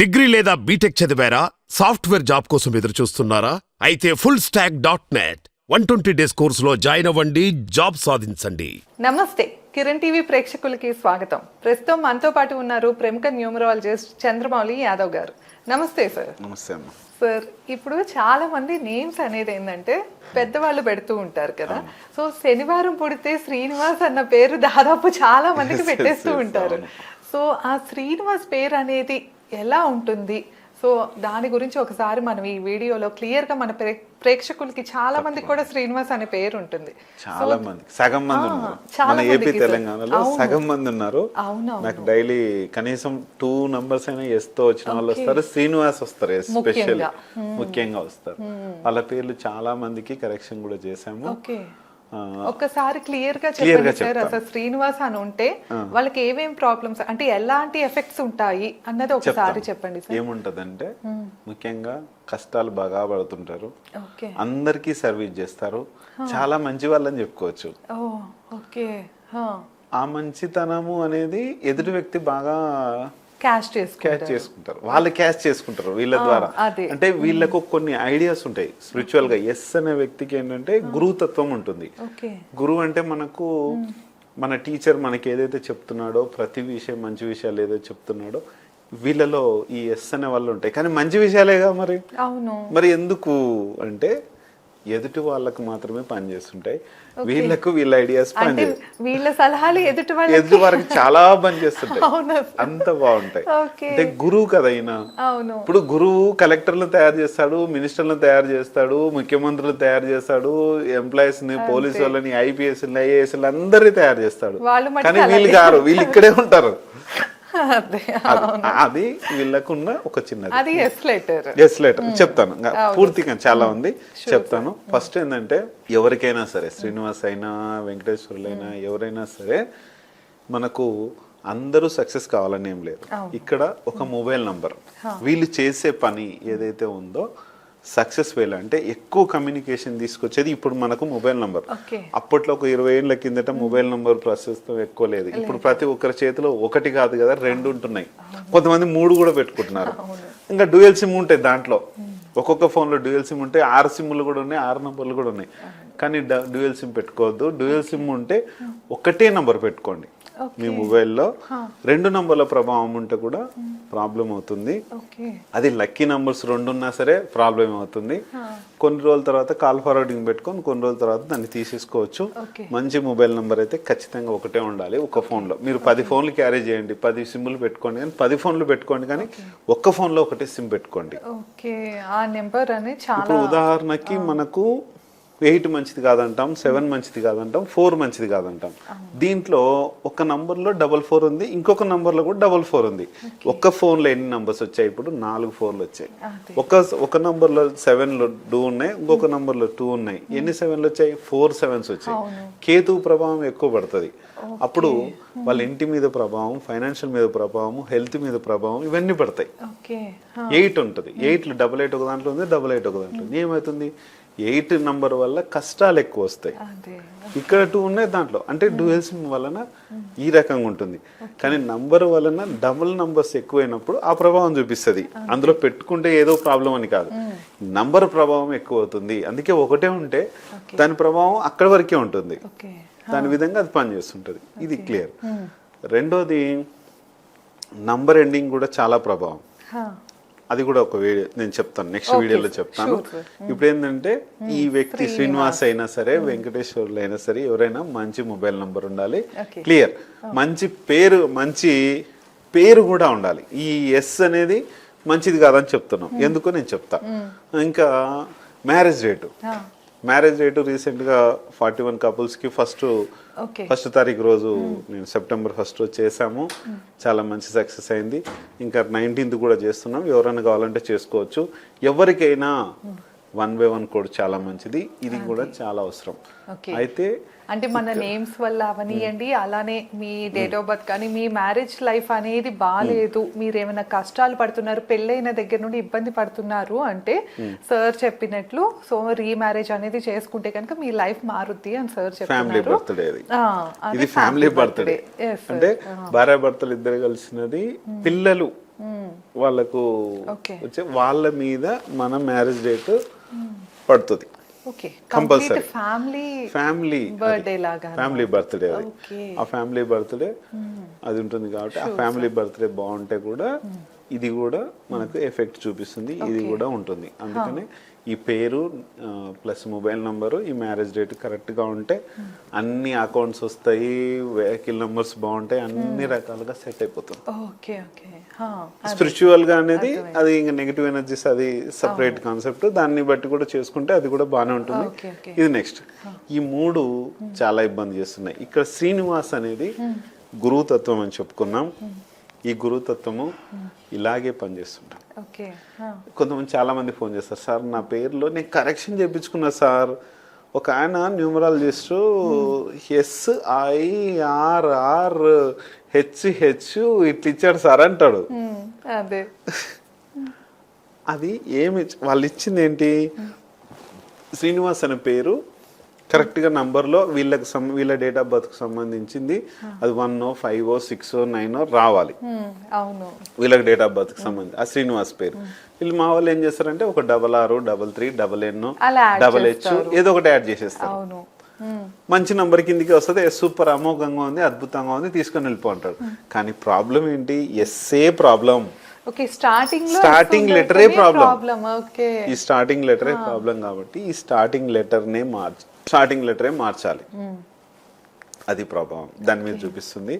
Degree లేదా BTech చదివారా? Software job కోసం ఎదురు చూస్తున్నారా అయితే full stack dot net one twenty days కోర్సులో జాయిన్ అవ్వండి జాబ్ సాధించండి. నమస్తే. కిరణ్ టీవీ ప్రేక్షకులకి స్వాగతం. ప్రస్తుతం మనతో పాటు ఉన్నారు ప్రముఖ న్యూమరాలజిస్ట్ చంద్రమౌళి యాదవ్ గారు. నమస్తే సార్. నమస్తే అమ్మ. సార్ ఇప్పుడు చాలా మంది నేమ్స్ అనేది ఏంటంటే పెద్దవాళ్ళు పెడుతూ ఉంటారు కదా. సో శనివారం పుడితే శ్రీనివాస్ అన్న పేరు దాదాపు చాలా మందికి పెట్టేస్తూ ఉంటారు. సో ఆ శ్రీనివాస్ పేరు అనేది ఎలా ఉంటుంది? సో దాని గురించి ఒకసారి మనం ఈ వీడియోలో క్లియర్గా మన ప్రే- ప్రేక్షకులకి చాలా మందికి కూడా శ్రీనివాస్ అనే పేరు ఉంటుంది. చాలా మంది సగం మంది ఉన్నారు. మన ఏపీ. తెలంగాణలో. సగం మంది ఉన్నారు. నాకు డైలీ కనీసం టూ నంబర్స్ అయినా ఎస్తో వచ్చిన వాళ్ళు వస్తారు. శ్రీనివాస్ వస్తారు ముఖ్యంగా. వస్తారు. వాళ్ళ పేర్లు చాలా మందికి కరెక్షన్ కూడా చేశాము. ఒక్కసారి క్లియర్గా చెప్పండి సార్ చెప్తాను. అసలు శ్రీనివాస్ అని ఉంటే వాళ్ళకి ఏమేం ప్రాబ్లమ్స్ అంటే ఎలాంటి ఎఫెక్ట్స్ ఉంటాయి అన్నది ఒకసారి. చెప్పండి సార్ ఏముంటదంటే ముఖ్యంగా కష్టాలు బాగా పడుతుంటారు. అందరికీ సర్వీస్ చేస్తారు. చాలా మంచి వాళ్ళని చెప్పుకోవచ్చు. ఓకే. ఆ మంచితనము అనేది ఎదుటి వ్యక్తి బాగా క్యాష్ చేసుకుంటారు. వాళ్ళు క్యాచ్ చేసుకుంటారు వీళ్ళ ద్వారా. అంటే వీళ్ళకు కొన్ని ఐడియాస్ ఉంటాయి. స్పిరిచువల్గా ఎస్ అనే వ్యక్తికి ఏంటంటే గురుతత్వం ఉంటుంది. ఓకే. గురువు అంటే మనకు మన టీచర్ మనకి ఏదైతే చెప్తున్నాడో ప్రతి విషయం మంచి విషయాలు ఏదైతే చెప్తున్నాడో వీళ్ళలో ఈ ఎస్ అనే వాళ్ళు ఉంటాయి. కానీ మంచి విషయాలేగా మరి? అవును. మరి ఎందుకు అంటే ఎదుటి వాళ్ళకు మాత్రమే పనిచేస్తుంటాయి వీళ్ళకు వీళ్ళ ఐడియాస్ అంటే వీళ్ళ సలహాలు ఎదుటి ఎదుటి వారికి చాలా పనిచేస్తుంటాయి అంత బాగుంటాయి. అంటే గురువు కదా అవును. ఇప్పుడు గురువు కలెక్టర్లను తయారు చేస్తాడు మినిస్టర్లను తయారు చేస్తాడు ముఖ్యమంత్రులు తయారు చేస్తాడు ఎంప్లాయీస్ని పోలీసు వాళ్ళని ఐపీఎస్ ఐఏఎస్ అందరినీ తయారు చేస్తాడు. కానీ వీళ్ళు కారు వీళ్ళు ఇక్కడే ఉంటారు. అదే వీళ్ళకున్న ఒక చిన్నది. అది ఎస్ లెటర్ ఎస్ లెటర్ చెప్తాను. పూర్తిగా చాలా ఉంది. చెప్తాను. ఫస్ట్ ఏంటంటే ఎవరికైనా సరే శ్రీనివాస్ అయినా వెంకటేశ్వర్లు అయినా ఎవరైనా సరే మనకు అందరూ సక్సెస్ కావాలని ఏం లేదు. ఇక్కడ ఒక మొబైల్ నంబర్ వీళ్ళు చేసే పని ఏదైతే ఉందో సక్సెస్ వేల. అంటే ఎక్కువ కమ్యూనికేషన్ తీసుకొచ్చేది ఇప్పుడు మనకు మొబైల్ నంబర్. అప్పట్లో ఒక ఇరవై ఏళ్ళ కిందట మొబైల్ నంబర్ ప్రస్తుతం ఎక్కువ లేదు. ఇప్పుడు ప్రతి ఒక్కరి చేతిలో ఒకటి కాదు కదా రెండు ఉంటున్నాయి. కొంతమంది మూడు కూడా పెట్టుకుంటున్నారు. ఇంకా డ్యూయల్ సిమ్ ఉంటాయి దాంట్లో. ఒక్కొక్క ఫోన్లో డ్యూయల్ సిమ్ ఉంటే ఆరు సిమ్లు కూడా ఉన్నాయి ఆరు నంబర్లు కూడా ఉన్నాయి. కానీ డ్యూయల్ సిమ్ పెట్టుకోవద్దు. డ్యూయల్ సిమ్ ఉంటే ఒకటే నంబర్ పెట్టుకోండి. మీ మొబైల్లో. రెండు నంబర్ల ప్రభావం ఉంటే కూడా ప్రాబ్లం అవుతుంది. అది లక్కీ నంబర్స్ రెండు ఉన్నా సరే ప్రాబ్లం అవుతుంది. కొన్ని రోజుల తర్వాత కాల్ ఫార్వర్డింగ్ పెట్టుకొని కొన్ని రోజుల తర్వాత దాన్ని తీసేసుకోవచ్చు. మంచి మొబైల్ నంబర్ అయితే ఖచ్చితంగా ఒకటే ఉండాలి ఒక phone లో మీరు పది ఫోన్లు క్యారీ చేయండి. పది సిమ్లు పెట్టుకోండి కానీ పది ఫోన్లు పెట్టుకోండి కానీ ఒక్క phone లో ఒకటే సిమ్ పెట్టుకోండి. ఓకే. ఆ నెంబర్ అనేది చాలా ఇప్పుడు ఉదాహరణకి మనకు ఎయిట్ మంచిది కాదంటాం సెవెన్ మంచిది కాదంటాం ఫోర్ మంచిది కాదంటాం. దీంట్లో ఒక నంబర్లో డబల్ ఫోర్ ఉంది ఇంకొక నంబర్లో కూడా డబల్ ఫోర్ ఉంది. ఒక్క ఫోన్లో ఎన్ని నంబర్స్ వచ్చాయి? ఇప్పుడు నాలుగు ఫోర్లు వచ్చాయి. ఒక ఒక నంబర్లో సెవెన్లో టూ ఉన్నాయి ఇంకొక నంబర్లో టూ ఉన్నాయి. ఎన్ని సెవెన్లు వచ్చాయి? ఫోర్ సెవెన్స్ వచ్చాయి. కేతు ప్రభావం ఎక్కువ పడుతుంది. అప్పుడు వాళ్ళ ఇంటి మీద ప్రభావం ఫైనాన్షియల్ మీద ప్రభావం హెల్త్ మీద ప్రభావం ఇవన్నీ పడతాయి. ఎయిట్ ఉంటుంది. ఎయిట్లు డబల్ ఎయిట్ ఒక దాంట్లో ఉంది డబల్ ఎయిట్ ఒక దాంట్లో ఉంది. ఏమవుతుంది? ఎయిట్ నంబర్ వల్ల కష్టాలు ఎక్కువ వస్తాయి. ఇక్కడ టూ ఉన్నాయి దాంట్లో. అంటే డ్యూయల్ సిమ్ వలన ఈ రకంగా ఉంటుంది. కానీ నంబర్ వలన డబుల్ నంబర్స్ ఎక్కువైనప్పుడు ఆ ప్రభావం చూపిస్తుంది. అందులో పెట్టుకుంటే ఏదో ప్రాబ్లం అని కాదు. నంబర్ ప్రభావం ఎక్కువ అవుతుంది. అందుకే ఒకటే ఉంటే దాని ప్రభావం అక్కడి వరకే ఉంటుంది. దాని విధంగా అది పనిచేస్తుంటుంది. ఇది క్లియర్. రెండోది నంబర్ ఎండింగ్ కూడా చాలా ప్రభావం. అది కూడా ఒక వీడియో నేను చెప్తాను నెక్స్ట్ వీడియోలో చెప్తాను. ఇప్పుడు ఏంటంటే ఈ వ్యక్తి శ్రీనివాస్ అయినా సరే వెంకటేశ్వర్లు అయినా సరే ఎవరైనా మంచి మొబైల్ నంబర్ ఉండాలి. క్లియర్ మంచి పేరు మంచి పేరు కూడా ఉండాలి. ఈ ఎస్ అనేది మంచిది కాదని చెప్తున్నాం. ఎందుకో నేను చెప్తా. ఇంకా మ్యారేజ్ రేటు హా. మ్యారేజ్ రేటు రీసెంట్గా ఫార్టీ వన్ కపుల్స్కి ఫస్ట్ ఫస్ట్ తారీఖు రోజు నేను సెప్టెంబర్ ఫస్ట్ రోజు చేసాము చాలా మంచి సక్సెస్ అయింది. ఇంకా నైన్టీన్త్ కూడా చేస్తున్నాం. ఎవరైనా కావాలంటే చేసుకోవచ్చు. ఎవరికైనా వన్ బై వన్ కోడ్ చాలా మంచిది. ఇది కూడా చాలా అవసరం. అయితే అంటే మన నేమ్స్ వల్ల అవనియండి అలానే మీ డేట్ ఆఫ్ బర్త్ కానీ మీ మ్యారేజ్ లైఫ్ అనేది బాగాలేదు మీరు ఏమైనా కష్టాలు పడుతున్నారు పెళ్ళైన దగ్గర నుండి ఇబ్బంది పడుతున్నారు అంటే సార్ చెప్పినట్లు సో రీమ్యారేజ్ అనేది చేసుకుంటే కనుక మీ లైఫ్ మారుద్ది అని సార్ చెప్తున్నారు ఇది ఫ్యామిలీ బర్త్డే. అంటే భార్య భర్తలు ఇద్దరు కలిసినది పిల్లలు వాళ్ళకు. వచ్చే వాళ్ళ మీద మన మ్యారేజ్ డేట్ పడుతుంది. Okay. Complete family family birthday లాగా ఫ్యామిలీ బర్త్డే అది. ఆ ఫ్యామిలీ బర్త్డే అది ఉంటుంది కాబట్టి ఆ ఫ్యామిలీ బర్త్డే బాగుంటే కూడా ఇది కూడా మనకు ఎఫెక్ట్ చూపిస్తుంది ఇది కూడా ఉంటుంది. అందుకనే ఈ పేరు ప్లస్ మొబైల్ నంబరు ఈ మ్యారేజ్ డేట్ కరెక్ట్గా ఉంటే అన్ని అకౌంట్స్ వస్తాయి వెహికల్ నంబర్స్ బాగుంటాయి అన్ని రకాలుగా సెట్ అయిపోతుంది. Okay okay. స్పిరిచువల్గా అనేది అది ఇంకా నెగిటివ్ ఎనర్జీస్ అది సపరేట్ కాన్సెప్ట్. దాన్ని బట్టి కూడా చేసుకుంటే అది కూడా బాగానే ఉంటుంది. ఇది నెక్స్ట్. ఈ మూడు చాలా ఇబ్బంది చేస్తున్నాయి. ఇక్కడ శ్రీనివాస్ అనేది గురువు తత్వం అని చెప్పుకున్నాం. ఈ గురువు తత్వము ఇలాగే పనిచేస్తుంటాం కొంతమంది చాలా మంది ఫోన్ చేస్తారు. సార్ నా పేరులో నేను కరెక్షన్ చేయించుకున్నా సార్. ఒక ఆయన numerologist S I R R H H ఇట్లా ఇచ్చాడు సార్ అంటాడు. అదే. అది ఏమి వాళ్ళు ఇచ్చింది ఏంటి శ్రీనివాస్ అనే పేరు కరెక్ట్గా నంబర్లో వీళ్ళకి సం వీళ్ళ డేట్ ఆఫ్ బర్త్కి సంబంధించింది అది వన్ ఫైవ్ సిక్స్ నైన్ రావాలి. Hmm, అవును. వీళ్ళకి డేట్ ఆఫ్ బర్త్కి సంబంధించి ఆ శ్రీనివాస్ పేరు. వీళ్ళు మా వాళ్ళు ఏం చేస్తారంటే ఒక డబల్ ఆరు double three double N double H ఏదో ఒకటి యాడ్ చేసేస్తారు. మంచి నంబర్ కిందికి వస్తుంది సూపర్ అమోఘంగా ఉంది అద్భుతంగా ఉంది తీసుకొని వెళ్ళిపో అంటాడు. కానీ ప్రాబ్లం ఏంటి? S A problem. ఓకే స్టార్టింగ్లో Starting letter ఏ problem. Problem okay. ఈ స్టార్టింగ్ లెటరే ప్రాబ్లం కాబట్టి ఈ స్టార్టింగ్ లెటర్నే మార్చ స్టార్టింగ్ లెటరే మార్చాలి. అది ప్రభావం. దాని మీద చూపిస్తుంది.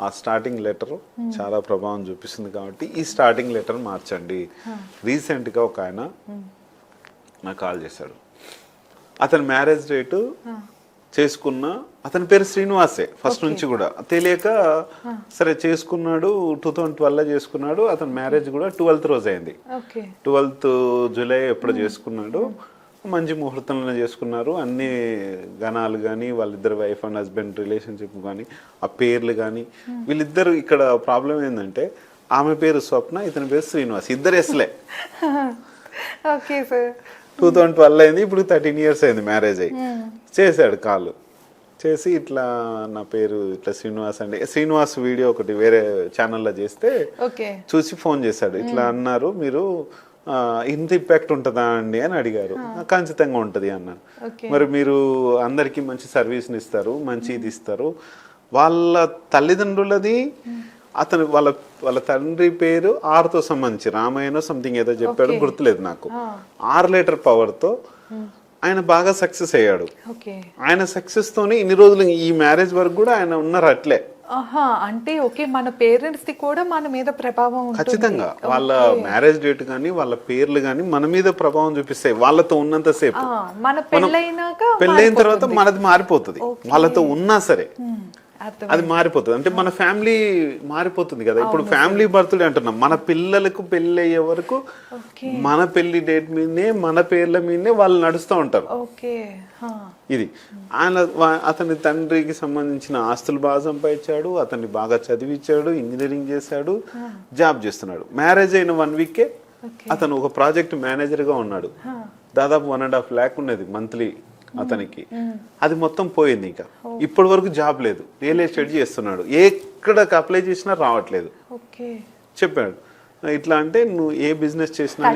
ఆ స్టార్టింగ్ లెటర్ చాలా ప్రభావం చూపిస్తుంది కాబట్టి ఈ స్టార్టింగ్ లెటర్ మార్చండి. రీసెంట్గా ఒక ఆయన నాకు కాల్ చేశాడు. అతని మ్యారేజ్ డేటు చేసుకున్న అతని పేరు శ్రీనివాసే ఫస్ట్ నుంచి కూడా. తెలియక సరే చేసుకున్నాడు టూ థౌజండ్ ట్వెల్వ్ చేసుకున్నాడు అతని మ్యారేజ్ కూడా ట్వెల్త్ రోజు అయింది. ట్వెల్త్ జూలై ఎప్పుడు చేసుకున్నాడు. మంచి ముహూర్తంలో చేసుకున్నారు? అన్ని గణాలు కానీ వాళ్ళిద్దరు వైఫ్ అండ్ హస్బెండ్ రిలేషన్షిప్ కానీ ఆ పేర్లు కానీ వీళ్ళిద్దరు ఇక్కడ ప్రాబ్లం ఏంటంటే ఆమె పేరు స్వప్న ఇతని పేరు శ్రీనివాస్. ఇద్దరు ఎస్లే okay sir two thousand twelve అయింది ఇప్పుడు థర్టీన్ ఇయర్స్ అయింది మ్యారేజ్ అయ్యి. చేశాడు కాల్. చేసి ఇట్లా నా పేరు ఇట్లా శ్రీనివాస్ అండి. శ్రీనివాస్ వీడియో ఒకటి వేరే ఛానల్లో చేస్తే ఓకే చూసి ఫోన్ చేశాడు. ఇట్లా అన్నారు. మీరు ఇంత ఇంపాక్ట్ ఉంటుందా అండి అని అడిగారు. ఖచ్చితంగా ఉంటుంది అన్నాను. మరి మీరు అందరికీ మంచి సర్వీస్ని ఇస్తారు మంచి ఇది ఇస్తారు. వాళ్ళ తల్లిదండ్రులది అతను వాళ్ళ వాళ్ళ తండ్రి పేరు ఆరుతో సంబంధించి రామాయణ సంథింగ్ ఏదో చెప్పాడు. గుర్తులేదు నాకు. ఆరు లీటర్ పవర్తో ఆయన బాగా సక్సెస్ అయ్యాడు. ఆయన సక్సెస్ తోని ఇన్ని రోజులు ఈ మ్యారేజ్ వరకు కూడా ఆయన ఉన్నారు అట్లే. ఆహా అంటే ఓకే మన పేరెంట్స్ ది కూడా మన మీద ప్రభావం ఉంటుంది. ఖచ్చితంగా. వాళ్ళ మ్యారేజ్ డేట్ కానీ వాళ్ళ పేర్లు కానీ మన మీద ప్రభావం చూపిస్తాయి వాళ్ళతో ఉన్నంత సేపు. మన పెళ్ళైనాక పెళ్ళైన తర్వాత మనది మారిపోతుంది. వాళ్ళతో ఉన్నా సరే. అది మారిపోతుంది. అంటే మన ఫ్యామిలీ మారిపోతుంది కదా. ఇప్పుడు ఫ్యామిలీ బర్త్డే అంటున్నాం. మన పిల్లలకు పెళ్ళి అయ్యే వరకు మన పెళ్ళి డేట్ మీదనే మన పేర్ల మీదనే వాళ్ళు నడుస్తూ ఉంటారు. ఇది. ఆయన అతని తండ్రికి సంబంధించిన ఆస్తులు బాగా సంపాదించాడు అతన్ని బాగా చదివించాడు ఇంజనీరింగ్ చేశాడు జాబ్ చేస్తున్నాడు. మ్యారేజ్ అయిన వన్ వీకే అతను ఒక ప్రాజెక్ట్ మేనేజర్గా ఉన్నాడు దాదాపు వన్ అండ్ హాఫ్ ల్యాక్ ఉన్నది మంత్లీ. అతనికి. అది మొత్తం పోయింది ఇంకా. ఇప్పటి వరకు జాబ్ లేదు. రియల్ ఎస్టేట్ చేస్తున్నాడు. ఎక్కడికి అప్లై చేసినా రావట్లేదు. ఓకే. చెప్పాడు. ఇట్లా అంటే నువ్వు ఏ బిజినెస్ చేసినా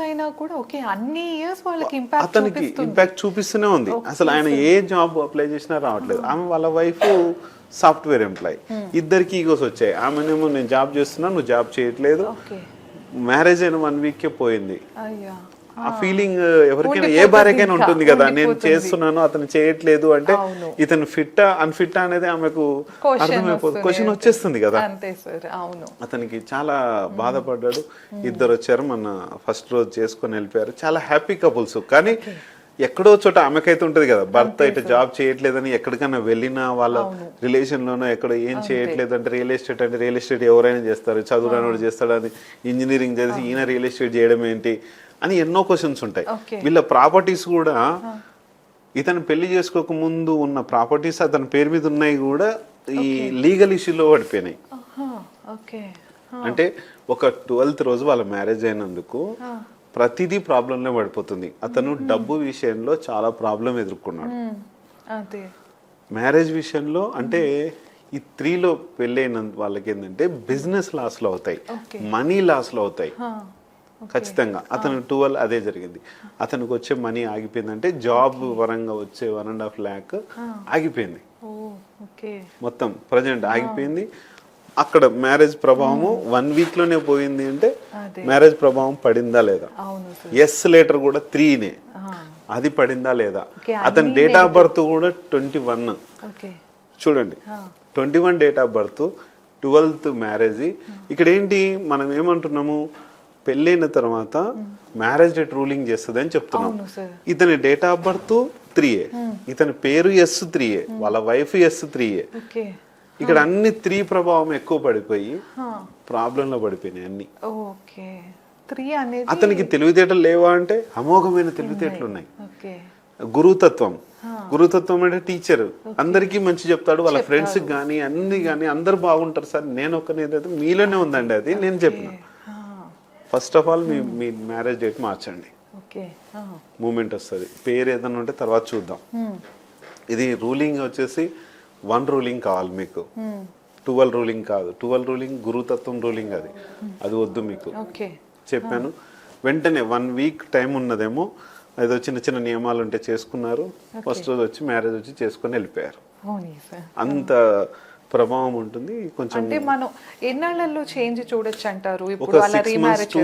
అయినా కూడా ఓకే. అన్ని ఇయర్స్ వాళ్ళకి ఇంపాక్ట్ అతనికి ఇంపాక్ట్ చూపిస్తూనే ఉంది. అసలు ఆయన ఏ జాబ్ అప్లై చేసినా రావట్లేదు. ఆమె వాళ్ళ వైఫ్ సాఫ్ట్వేర్ ఎంప్లాయ్ ఇద్దరికి ఈగోస్ వచ్చాయి. ఆమెనేమో నేను జాబ్ చేస్తున్నా నువ్వు జాబ్ చేయట్లేదు. మ్యారేజ్ అయిన వన్ వీక్ కే పోయింది. అయ్యా. ఆ ఫీలింగ్ ఎవరికైనా ఏ భార్యకైనా ఉంటుంది కదా. నేను. చేస్తున్నాను అతను చేయట్లేదు అంటే. ఇతను ఫిట్ అన్ఫిట్ అనేది ఆమెకు అర్థమైపోతుంది క్వశ్చన్ వచ్చేస్తుంది కదా. అవును. అతనికి చాలా బాధపడ్డాడు. ఇద్దరు వచ్చారు మన ఫస్ట్ రోజు చేసుకొని వెళ్ళిపోయారు. చాలా హ్యాపీ కపుల్స్ కానీ ఎక్కడో చోట ఆమెకైతే ఉంటది కదా భర్త ఇటు జాబ్ చేయట్లేదని ఎక్కడికైనా వెళ్ళినా వాళ్ళ రిలేషన్ లోనో ఎక్కడ ఏం చేయట్లేదు అంటే రియల్ ఎస్టేట్ అంటే రియల్ ఎస్టేట్ ఎవరైనా చేస్తారు చదువురానోడు చేస్తాడు అని ఇంజనీరింగ్ చేసి ఈయన రియల్ ఎస్టేట్ చేయడం ఏంటి? అని ఎన్నో క్వశ్చన్స్ ఉంటాయి. వీళ్ళ ప్రాపర్టీస్ కూడా ఇతను పెళ్ళి చేసుకోక ముందు ఉన్న ప్రాపర్టీస్ అతని పేరు మీద ఉన్నాయి కూడా ఈ లీగల్ ఇష్యూలో పడిపోయినాయి. అంటే ఒక ట్వెల్త్ రోజు వాళ్ళ మ్యారేజ్ అయినందుకు ప్రతిదీ ప్రాబ్లంలో పడిపోతుంది. అతను డబ్బు విషయంలో చాలా ప్రాబ్లం ఎదుర్కొన్నాడు. మ్యారేజ్ విషయంలో అంటే ఈ త్రీలో పెళ్ళైన వాళ్ళకి ఏంటంటే బిజినెస్ లాస్లో అవుతాయి. మనీ లాస్లో అవుతాయి. ఖచ్చితంగా. అతను ట్వెల్వ్ అదే జరిగింది. అతనికి వచ్చే మనీ ఆగిపోయిందంటే జాబ్ పరంగా వచ్చే వన్ అండ్ హాఫ్ ల్యాక్ ఆగిపోయింది. మొత్తం ప్రజెంట్ ఆగిపోయింది. అక్కడ మ్యారేజ్ ప్రభావము వన్ వీక్లోనే పోయింది అంటే. మ్యారేజ్ ప్రభావం పడిందా లేదా? ఎస్ లెటర్ కూడా త్రీనే అది పడిందా లేదా? అతని డేట్ ఆఫ్ బర్త్ కూడా ట్వంటీ వన్ చూడండి. Twenty one date of birth twelfth marriage ఇక్కడ ఏంటి? మనం ఏమంటున్నాము? పెళ్ళైన తర్వాత మ్యారేజ్ డేట్ రూలింగ్ చేస్తుంది అని చెప్తున్నాం ఇతని డేట్ ఆఫ్ బర్త్ త్రీయే ఇతని పేరు ఎస్ త్రీయే వాళ్ళ వైఫ్ ఎస్ త్రీయే ఓకే. ఇక్కడ అన్ని త్రీ ప్రభావం ఎక్కువ పడిపోయి ప్రాబ్లంలో పడిపోయినాయి అన్ని. త్రీ అతనికి తెలివితేటలు లేవా అంటే అమోఘమైన తెలివితేటలు ఉన్నాయి. గురుతత్వం. గురుతత్వం అంటే టీచర్ అందరికీ మంచి చెప్తాడు వాళ్ళ ఫ్రెండ్స్ కానీ అన్ని కానీ అందరు బాగుంటారు సార్. నేను ఒక్కనేదైతే మీలోనే ఉందండి అది నేను చెప్పిన. ఫస్ట్ ఆఫ్ ఆల్ మీ మీ మ్యారేజ్ డేట్ మార్చండి. మూమెంట్ వస్తుంది. పేరు ఏదైనా ఉంటే తర్వాత చూద్దాం. హ్మ్, ఇది రూలింగ్ వచ్చేసి వన్ రూలింగ్ కావాలి మీకు. హ్మ్, ట్వెల్వ్ రూలింగ్ కాదు. ట్వెల్వ్ రూలింగ్ గురుతత్వం రూలింగ్ అది. అది వద్దు మీకు. చెప్పాను. వెంటనే వన్ వీక్ టైం ఉన్నదేమో ఏదో చిన్న చిన్న నియమాలు ఉంటే చేసుకున్నారు. ఫస్ట్ రోజు వచ్చి మ్యారేజ్ వచ్చి చేసుకొని వెళ్ళిపోయారు. అంత ప్రభావం ఉంటుంది కొంచెం అంటే మనం ఎన్నాళ్ళల్లో చేంజ్ చూడొచ్చు అంటారు? ఇప్పుడు అలా రీమ్యారేజ్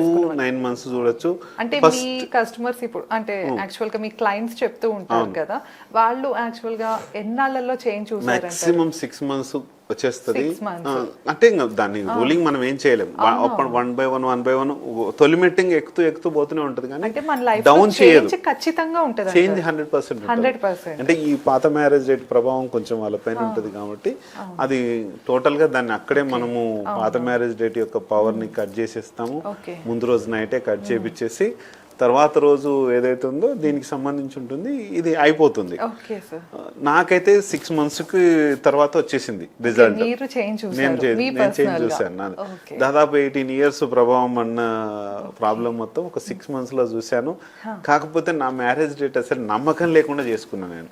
నైన్ మంత్స్ చూడొచ్చు. అంటే మీ కస్టమర్స్ ఇప్పుడు అంటే యాక్చువల్గా మీ క్లయింట్స్ చెప్తూ ఉంటారు కదా వాళ్ళు యాక్చువల్గా ఎన్నాళ్ళల్లో చేంజ్ చూసారంట మాక్సిమం సిక్స్ మంత్స్ వచ్చేస్తుంది. అంటే దాన్ని రూలింగ్ మనం ఏం చేయలేం. One by one one by one తొలి మెట్టింగ్ ఎక్కుతూ ఎక్కుతూ పోతూనే ఉంటది కానీ డౌన్ చేయదు చేంజ్ ఖచ్చితంగా ఉంటది. చేంజ్ హండ్రెడ్ పర్సెంట్ అంటే ఈ పాత మ్యారేజ్ రేట్ ప్రభావం కొంచెం వాళ్ళ పైన ఉంటుంది కాబట్టి అది టోటల్గా దాన్ని అక్కడే మనము పాత మ్యారేజ్ డేట్ యొక్క పవర్ని కట్ చేసేస్తాము. ముందు రోజు నైటే కట్ చేపించేసి తర్వాత రోజు ఏదైతే ఉందో దీనికి సంబంధించి ఉంటుంది. ఇది అయిపోతుంది. నాకైతే సిక్స్ మంత్స్కి తర్వాత వచ్చేసింది రిజల్ట్ నేను చేంజ్ నాది. ఓకే దాదాపు ఎయిటీన్ ఇయర్స్ ప్రభావం అన్న ప్రాబ్లం మొత్తం ఒక సిక్స్ మంత్స్లో చూశాను. కాకపోతే నా మ్యారేజ్ డేట్ అసలు నమ్మకం లేకుండా చేసుకున్నా నేను.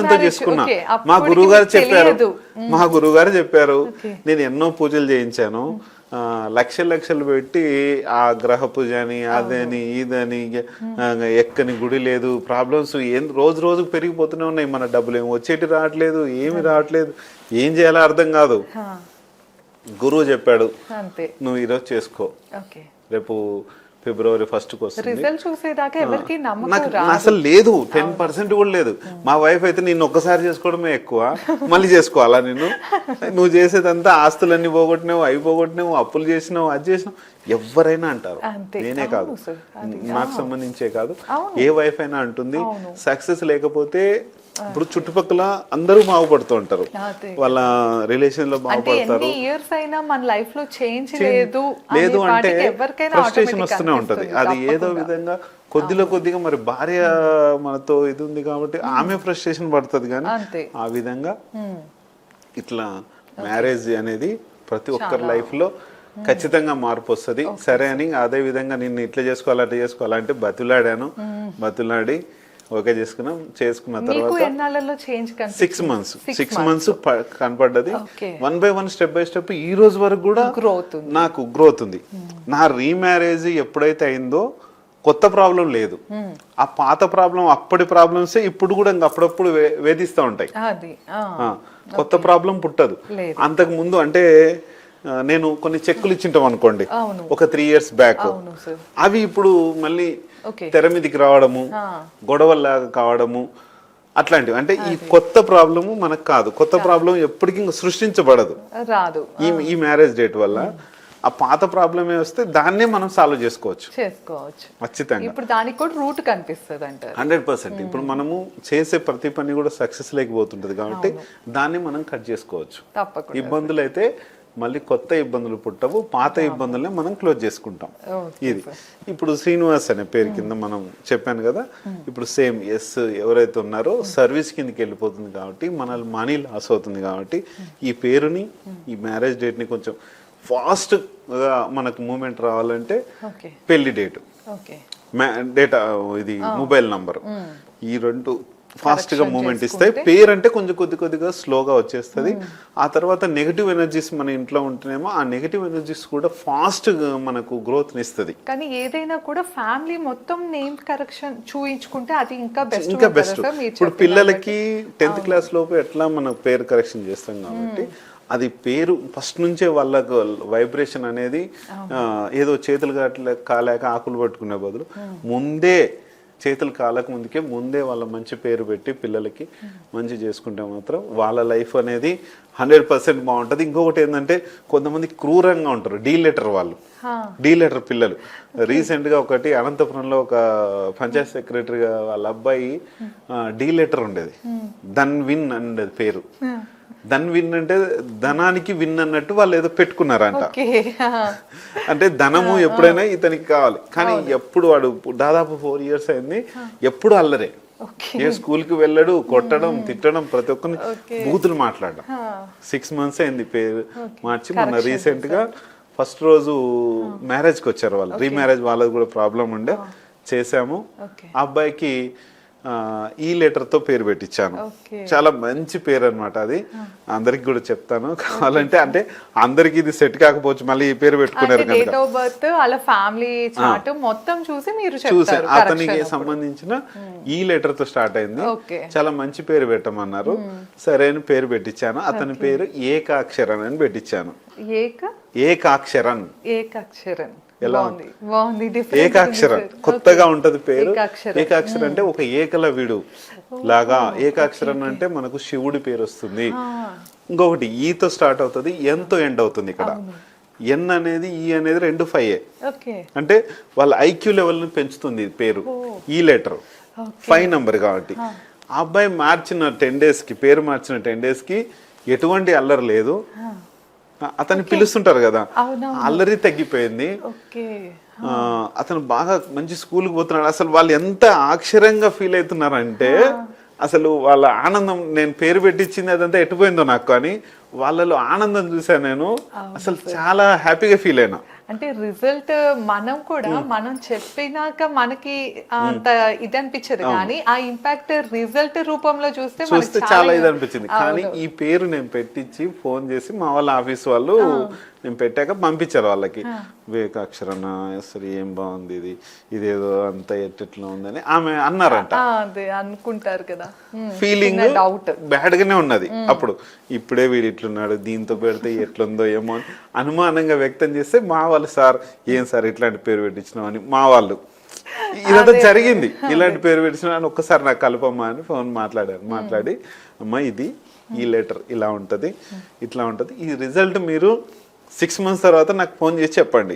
Remarriage, చేసుకున్నా. మా అప్పటికి గురువు గారు మీకు చెప్పారు. మా గురువు గారు చెప్పారు. నేను ఎన్నో పూజలు చేయించాను. ఆ, లక్షలు లక్షలు పెట్టి ఆ గ్రహ పూజ అని అదని ఇదని ఎక్కని గుడి లేదు ప్రాబ్లమ్స్ ఏం రోజు రోజుకు పెరిగిపోతూనే ఉన్నాయి మన డబ్బులు. ఏమి వచ్చేటి రావట్లేదు ఏమి రావట్లేదు ఏం చేయాలో అర్థం కాదు. గురువు చెప్పాడు అంతే. నువ్వు ఈరోజు చేసుకో. ఓకే. రేపు ఫిబ్రవరి ఫస్ట్ రిజల్ట్ చూసేదాకా ఎవరికి నమ్మకం అసలు లేదు. టెన్ పర్సెంట్ కూడా లేదు. మా వైఫ్ అయితే నేను ఒక్కసారి చేసుకోవడమే ఎక్కువ. మళ్ళీ చేసుకోవాలా నేను నువ్వు చేసేదంతా ఆస్తులన్నీ పోగొట్టినావు అవి పోగొట్టినావు అప్పులు చేసినావు అది చేసినావు. ఎవరైనా అంటారు. నేనే కాదు. నాకు సంబంధించే కాదు. ఏ వైఫ్ అయినా అంటుంది. సక్సెస్ లేకపోతే ఇప్పుడు చుట్టుపక్కల అందరూ బాగుపడుతూ ఉంటారు. వాళ్ళ రిలేషన్లో బాగుపడతారు. ఇయర్స్ అయినా మన లైఫ్లో చేంజ్ లేదు లేదు అంటే ఫ్రస్ట్రేషన్ వస్తూనే ఉంటది. అది ఏదో. విధంగా కొద్దిలో కొద్దిగా మరి భార్య మనతో ఇది ఉంది కాబట్టి ఆమె ఫ్రస్ట్రేషన్ పడుతుంది కానీ. ఆ విధంగా Hmm. ఇట్లా మ్యారేజ్ అనేది ప్రతి ఒక్కరి లైఫ్లో ఖచ్చితంగా మార్పు వస్తుంది. సరే అని అదే విధంగా నిన్ను ఇట్లా చేసుకోవాలి అట్లా చేసుకోవాలి అంటే బతులాడాను. బతులాడి ఓకే చేసుకున్నాం. చేసుకున్న తర్వాత six months six months కనపడ్డది. One by one step by step ఈ రోజు వరకు కూడా. నాకు గ్రోత్ ఉంది. నా రీమ్యారేజ్ ఎప్పుడైతే అయిందో కొత్త ప్రాబ్లం లేదు. ఆ పాత ప్రాబ్లం అప్పటి ప్రాబ్లమ్స్ ఇప్పుడు కూడా ఇంక అప్పుడప్పుడు వేధిస్తూ ఉంటాయి. కొత్త ప్రాబ్లం పుట్టదు. అంతకు ముందు అంటే నేను కొన్ని చెక్కులు ఇచ్చింటాం అనుకోండి. ఒక త్రీ ఇయర్స్ బ్యాక్ అవి ఇప్పుడు మళ్ళీ తెర మీదకి రావడము. గొడవల్లాగా కావడము అట్లాంటివి. అంటే ఈ కొత్త ప్రాబ్లము మనకు కాదు. కొత్త ప్రాబ్లం ఎప్పటికీ సృష్టించబడదు. రాదు. ఈ మ్యారేజ్ డేట్ వల్ల ఆ పాత ప్రాబ్లమే వస్తే దాన్నే మనం సాల్వ్ చేసుకోవచ్చు. చేసుకోవచ్చు. ఖచ్చితంగా. ఇప్పుడు దానికి కూడా రూట్ కనిపిస్తుంది అంటారు హండ్రెడ్ పర్సెంట్. ఇప్పుడు మనము చేసే ప్రతి పని కూడా సక్సెస్ లేకపోతుంటది కాబట్టి దాన్ని మనం కట్ చేసుకోవచ్చు. ఇబ్బందులు అయితే మళ్ళీ కొత్త ఇబ్బందులు పుట్టవు పాత ఇబ్బందులనే మనం క్లోజ్ చేసుకుంటాం. ఇది. ఇప్పుడు శ్రీనివాస్ అనే పేరు కింద మనం చెప్పాను కదా ఇప్పుడు సేమ్ ఎస్ ఎవరైతే ఉన్నారో సర్వీస్ కిందకి వెళ్ళిపోతుంది కాబట్టి మన మనీ లాస్ అవుతుంది కాబట్టి ఈ పేరుని ఈ మ్యారేజ్ డేట్ని కొంచెం ఫాస్ట్గా మనకు మూమెంట్ రావాలంటే పెళ్ళి డేట్. ఓకే. డేటా ఇది మొబైల్ నంబర్. ఈ రెండు ఫాస్ట్గా Correction మూమెంట్ ఇస్తాయి. పేరు అంటే కొంచెం కొద్ది కొద్దిగా స్లోగా వచ్చేస్తుంది. ఆ తర్వాత నెగటివ్ ఎనర్జీస్ మన ఇంట్లో ఉంటేనేమో ఆ నెగటివ్ ఎనర్జీస్ కూడా ఫాస్ట్ మనకు గ్రోత్ ఇస్తుంది కానీ ఏదైనా కూడా ఫ్యామిలీ మొత్తం నేమ్ కరెక్షన్ చూయించుకుంటే అది ఇంకా బెస్ట్ ఇంకా బెస్ట్ ఇప్పుడు పిల్లలకి టెన్త్ క్లాస్ లోపు ఎట్లా మనం పేరు కరెక్షన్ చేస్తాం కాబట్టి అది పేరు ఫస్ట్ నుంచే వాళ్ళకు వైబ్రేషన్ అనేది ఏదో చేతులు కాట్లే కాలేక ఆకులు పట్టుకునే బదులు ముందే చేతులు కాలక ముందుకే ముందే వాళ్ళ మంచి పేరు పెట్టి పిల్లలకి మంచి చేసుకుంటే మాత్రం వాళ్ళ లైఫ్ అనేది హండ్రెడ్ పర్సెంట్ బాగుంటుంది. ఇంకొకటి ఏంటంటే కొంతమంది క్రూరంగా ఉంటారు డీ లెటర్ వాళ్ళు. డీ లెటర్ పిల్లలు. రీసెంట్గా ఒకటి అనంతపురంలో ఒక పంచాయత్ సెక్రటరీగా వాళ్ళ అబ్బాయి డీ లెటర్ ఉండేది. దన్ విన్ ఉండేది పేరు. దన్ విన్ అంటే ధనానికి విన్ అన్నట్టు వాళ్ళు ఏదో పెట్టుకున్నారంట. అంటే ధనము ఎప్పుడైనా ఇతనికి కావాలి. కానీ ఎప్పుడు వాడు దాదాపు ఫోర్ ఇయర్స్ అయింది ఎప్పుడు అల్లరే. ఏ స్కూల్కి వెళ్ళడు కొట్టడం తిట్టడం ప్రతి ఒక్కరిని బూతులు మాట్లాడడం. సిక్స్ మంత్స్ అయింది పేరు మార్చి మొన్న రీసెంట్గా ఫస్ట్ రోజు మ్యారేజ్కి వచ్చారు వాళ్ళు. రీ మ్యారేజ్ వాళ్ళది కూడా ప్రాబ్లం ఉండే. చేసాము ఆ అబ్బాయికి ఈ లెటర్తో పేరు పెట్టించాను. చాలా మంచి పేరు అన్నమాట అది అందరికి కూడా చెప్తాను. కావాలంటే అంటే అందరికి ఇది సెట్ కాకపోవచ్చు మళ్ళీ ఈ పేరు పెట్టుకున్నారు డేట్ కనుక. ఆఫ్ బర్త్ వాళ్ళ ఫ్యామిలీ చార్ట్ మొత్తం చూసి మీరు చూసాను అతనికి. సంబంధించిన ఈ లెటర్తో స్టార్ట్ అయింది. చాలా మంచి పేరు పెట్టమన్నారు. సరే అని పేరు పెట్టించాను. అతని పేరు ఏకాక్షరన్ అని పెట్టించాను. ఏక? ఏకాక్షరన్. ఏకాక్షరన్. ఎలా ఉంది ఏకాక్షరం. కొత్తగా ఉంటది పేరు. ఏకాక్షరం. అంటే ఒక ఏకల విడు లాగా. ఏకాక్షరం అంటే మనకు శివుడి పేరు వస్తుంది. ఇంకొకటి ఈతో స్టార్ట్ అవుతుంది ఎంతో ఎండ్ అవుతుంది ఇక్కడ. ఎన్ అనేది ఈ అనేది రెండు ఫైవ్. అంటే వాళ్ళ ఐక్యూ లెవెల్ని పెంచుతుంది పేరు ఈ లెటర్. ఫైవ్ నంబర్ కాబట్టి. అబ్బాయి మార్చిన టెన్ డేస్కి పేరు మార్చిన టెన్ డేస్కి ఎటువంటి అల్లరి లేదు. అతన్ని పిలుస్తుంటారు కదా. అల్లరి తగ్గిపోయింది. అతను బాగా మంచి స్కూల్కి పోతున్నాడు. అసలు వాళ్ళు ఎంత ఆశ్చర్యంగా ఫీల్ అవుతున్నారంటే అసలు వాళ్ళ ఆనందం నేను పేరు పెట్టించింది అదంతా ఎట్టుపోయిందో నాకు కానీ వాళ్ళలో ఆనందం చూసాను నేను. అసలు చాలా హ్యాపీగా ఫీల్ అయినా. అంటే రిజల్ట్ మనం కూడా మనం చెప్పినాక మనకి అంత ఇది అనిపించదు కానీ ఆ ఇంపాక్ట్ రిజల్ట్ రూపంలో చూస్తే చూస్తే చాలా ఇది అనిపించింది కానీ ఈ పేరు నేను పెట్టించి ఫోన్ చేసి మా వాళ్ళ ఆఫీస్ వాళ్ళు నేను పెట్టాక పంపించారు వాళ్ళకి. వివేకాక్షరణ అసలు ఏం బాగుంది ఇది? ఇదేదో అంత ఎట్టెట్లా ఉందని ఆమె అన్నారంట. అనుకుంటారు కదా. ఫీలింగ్ డౌట్ బ్యాడ్ గానే ఉన్నది. అప్పుడు ఇప్పుడే వీడు ఇట్లున్నాడు దీంతో పెడితే ఎట్లుందో ఏమో అని అనుమానంగా వ్యక్తం చేస్తే మా వాళ్ళు సార్ ఏం సార్ ఇట్లాంటి పేరు పెట్టించినాం అని మా వాళ్ళు. ఇదంతా జరిగింది. ఇలాంటి పేరు పెట్టించిన అని ఒక్కసారి నాకు కలపమ్మా అని ఫోన్ మాట్లాడారు. మాట్లాడి అమ్మా ఇది ఈ లెటర్ ఇలా ఉంటది ఇట్లా ఉంటది. ఈ రిజల్ట్ మీరు సిక్స్ మంత్స్ తర్వాత నాకు ఫోన్ చేసి చెప్పండి.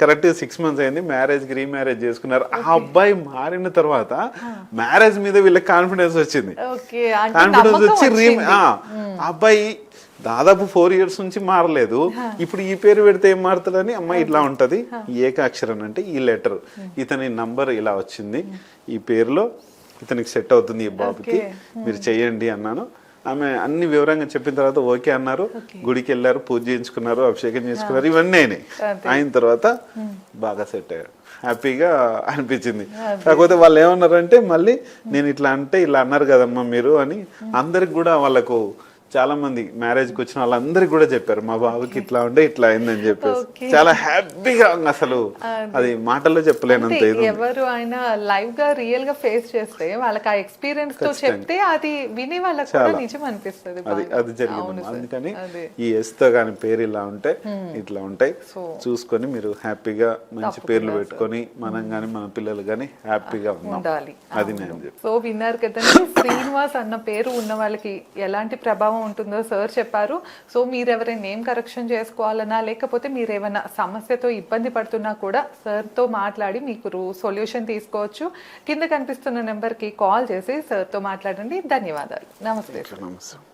కరెక్ట్ సిక్స్ మంత్స్ అయింది మ్యారేజ్కి రీమ్యారేజ్ చేసుకున్నారు. ఆ అబ్బాయి మారిన తర్వాత మ్యారేజ్ మీద వీళ్ళకి కాన్ఫిడెన్స్ వచ్చింది. కాన్ఫిడెన్స్ వచ్చి రీ వచ్చింది. ఆ. అబ్బాయి దాదాపు ఫోర్ ఇయర్స్ నుంచి మారలేదు. ఇప్పుడు ఈ పేరు పెడితే ఏం మారుతాడని అమ్మాయి ఇట్లా ఉంటది. ఏకాక్షరం అంటే ఈ లెటర్ ఇతని నంబర్ ఇలా వచ్చింది. ఈ పేరులో ఇతనికి సెట్ అవుతుంది ఈ బాబుకి. మీరు చెయ్యండి అన్నాను. ఆమె అన్ని వివరంగా చెప్పిన తర్వాత ఓకే అన్నారు. గుడికి వెళ్ళారు పూజ చేయించుకున్నారు అభిషేకం చేసుకున్నారు ఇవన్నీ అయినాయి అయిన తర్వాత బాగా సెట్ అయ్యారు. హ్యాపీగా అనిపించింది. కాకపోతే వాళ్ళు ఏమన్నారంటే మళ్ళీ నేను ఇట్లా అంటే ఇలా అన్నారు కదమ్మా మీరు అని అందరికి కూడా వాళ్ళకు చాలా మంది మ్యారేజ్కి వచ్చిన వాళ్ళందరికి కూడా చెప్పారు మా బాబుకి ఇట్లా ఉండే ఇట్లా అయిందని చెప్పేసి. చాలా హ్యాపీగా అసలు. అది మాటల్లో చెప్పలేనంత. ఎవరు ఆయన లైవ్గా రియల్గా ఫేస్ చేస్తే వాళ్ళకి ఆ ఎక్స్పీరియన్స్తో చెప్తే అది విని వాళ్ళకి కూడా నిజం అనిపిస్తుంది. అది. అది జరిగింది. అందుకని అదే. ఈ ఎస్తో కానీ పేరు ఇలా ఉంటే ఇట్లా ఉంటాయి. చూసుకొని మీరు హ్యాపీగా మంచి పేర్లు పెట్టుకొని మనం గాని మన పిల్లలు గాని హ్యాపీగా ఉండాలి. అది నేను సో విన్నారు కదండి శ్రీనివాస్ అన్న పేరు ఉన్న వాళ్ళకి ఎలాంటి ప్రభావం ఉంటుందో సార్ చెప్పారు. సో మీరు ఎవరైనా నేమ్ కరెక్షన్ చేసుకోవాలన్నా లేకపోతే మీరు ఏమైనా సమస్యతో ఇబ్బంది పడుతున్నా కూడా సార్తో మాట్లాడి మీకు సొల్యూషన్ తీసుకోవచ్చు. కింద కనిపిస్తున్న నెంబర్కి కాల్ చేసి సార్తో మాట్లాడండి. ధన్యవాదాలు. నమస్తే. నమస్తే.